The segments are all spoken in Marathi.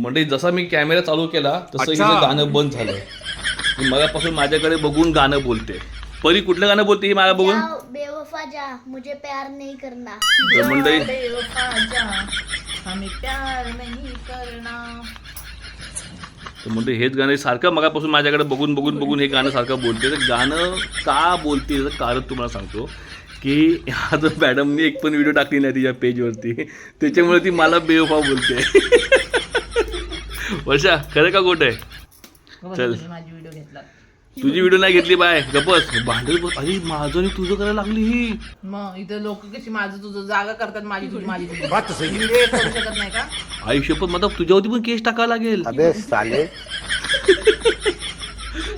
म्हणजे जसा मी कॅमेरा चालू केला तसं हिचं गाणं बंद झालं. मगापासून माझ्याकडे बघून गाणं बोलते. परी कुठलं गाणं बोलते ही मला बघून? जाओ बेवफा जा. मुझे प्यार नहीं करना. तर मंडळी बेवफा जा, हमें प्यार नहीं करना. तर म्हणजे हेच गाणं सारखं मगापासून माझ्याकडे बघून बघून बघून हे गाणं सारखं बोलते. तर गाणं का बोलते याचं कारण तुम्हाला सांगतो की आता मॅडमनी एक पण व्हिडिओ टाकली नाही तिच्या पेजवरती त्याच्यामुळे ती मला बेवफा बोलते. वर्षा खरं का आहे? बघा चल. तुम्ही माझी व्हिडिओ घेतला तुझी व्हिडिओ नाही घेतली बाय. गपस बस. अरे माझं आणि तुझं करायला लागली ही. मग इथं लोक कशी माझं तुझं जागा करतात माझी तुझी माझी तुझी. व्हिडिओ करू शकत नाही का? आयुष्य पण मतलब तुझ्यावरती पण केस टाकावा लागेल. अबे साले.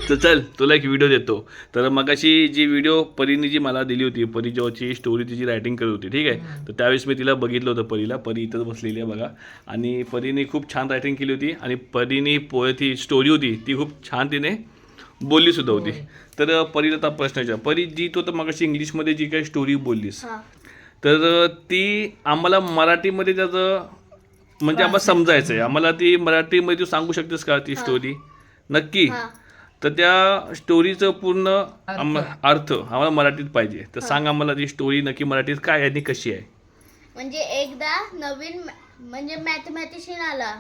तर चल तुला एक व्हिडिओ देतो. तर मगाशी जी व्हिडिओ परीने जी मला दिली होती परी जेव्हाची स्टोरी तिची रायटिंग करत होती ठीक आहे? तर त्यावेळेस मी तिला बघितलं होतं परीला. परी इथंच बसलेली आहे बघा. आणि परीने खूप छान रायटिंग केली होती आणि परीने पो ती स्टोरी होती ती खूप छान तिने बोलली सुद्धा होती. तर परीला आता प्रश्न विचार. परी जी तो तर मगाशी इंग्लिशमध्ये जी काही स्टोरी बोललीस तर ती आम्हाला मराठीमध्ये त्याचं म्हणजे आम्हाला समजायचं आहे आम्हाला ती मराठीमध्ये तू सांगू शकतेस का ती स्टोरी नक्की. तर त्या स्टोरीचं पूर्ण आम- अर्थ आम्हाला मराठीत पाहिजे. तर सांग आम्हाला ती स्टोरी नक्की मराठीत काय आहे आणि कशी आहे? म्हणजे एकदा नवीन मॅ- म्हणजे मॅथमॅटिशियन आला.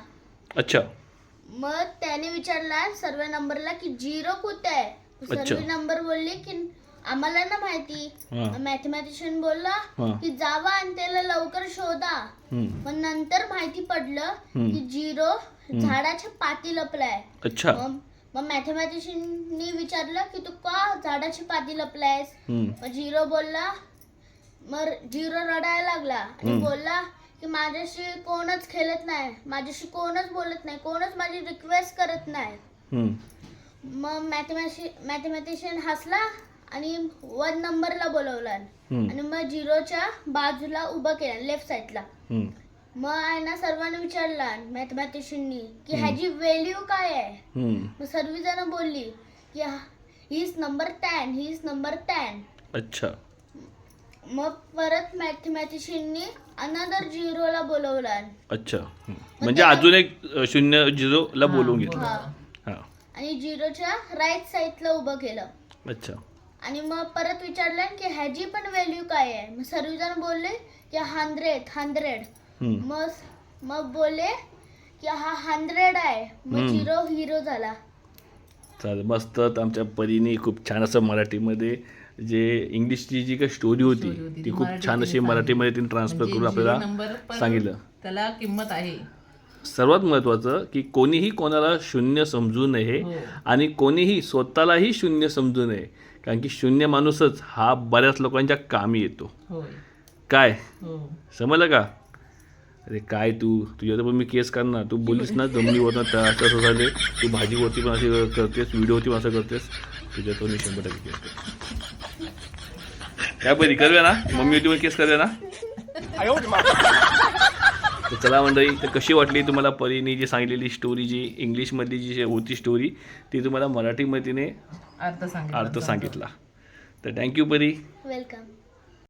अच्छा. मग त्याने विचारला सर्व नंबरला की झिरो कुठे आहे? अच्छा. सर्व नंबर बोलले की आम्हाला ना माहिती. मॅथमॅटिशियन बोलला हा. की जावा आणि त्याला लवकर शोधा. हम्म. मग नंतर माहिती पडलं. की झिरो झाडाच्या पाती लपलाय. अच्छा. मग मग मॅथमॅटिशियननी विचारलं की तू का झाडाची पाती लपलायस हम्म. मग झिरो बोलला मग झिरो रडायला लागला आणि हम्म. बोलला की माझ्याशी कोणच खेळत नाही माझ्याशी कोणच बोलत नाही कोणच माझी रिक्वेस्ट करत नाही हम्म. मग मॅथमॅशि मॅथमॅटिशियन हसला आणि वन नंबरला बोलवला हम्म. आणि मग झिरोच्या बाजूला उभं केलं लेफ्ट साईडला हम्म. मग आहे ना सर्वांनी विचारला मॅथमॅटिशियननी की ह्याची व्हॅल्यू काय आहे? हम्म. मग सर्वजण बोलली की he is number ten he is number ten अच्छा. मग परत मॅथमॅटिशियननी अनदर झिरोला बोलवला अच्छा. हम्म. म्हणजे अजून एक अ, शून्य झिरोला बोलवून घेतलं. हा. हां. आणि झिरोच्या राईट साईडला उभं केलं. अच्छा. आणि मग परत विचारलं की ह्याची पण व्हॅल्यू काय आहे? मग सर्वजण बोलले की हंड्रेड हंड्रेड हम्म. मग मग बोलले की हा हंड्रेड आहे. मग हम्म. झिरो हिरो झाला. चालेल. मस्त. आमच्या परीने खूप छान असं मराठीमध्ये जे इंग्लिशची जी काही स्टोरी होती ती ती खूप छान अशी मराठीमध्ये तिने ट्रान्सफर म्हणजे करून zero आपल्याला पण सांगितलं. त्याला किंमत आहे. सर्वात महत्त्वाचं की कोणीही कोणाला शून्य समजू नये हो. आणि कोणीही स्वतःलाही शून्य समजू नये. कारण की शून्य माणूसच हा बऱ्याच लोकांच्या कामी येतो. होय. काय? हो. समजलं का? अरे काय तू? तुझ्यावर पण मी केस करणार तू बोलीस ना जमिनीवरनं त्या असं असं झाले तू भाजीवरती पण अशी करतेस व्हिडिओवरती पण असं करतेस. तुझ्यावर मी शंभर टक्के केस करतो काय बरी करूया ना? मम्मी होती केस करूया ना? तर चला मंडळी तर कशी वाटली तुम्हाला परीने जी सांगितलेली स्टोरी जी इंग्लिशमधली जी होती स्टोरी ती तुम्हाला मराठीमध्ये तिने अर्थ सांगितला. अर्थ सांगितला. तर थँक्यू परी. वेलकम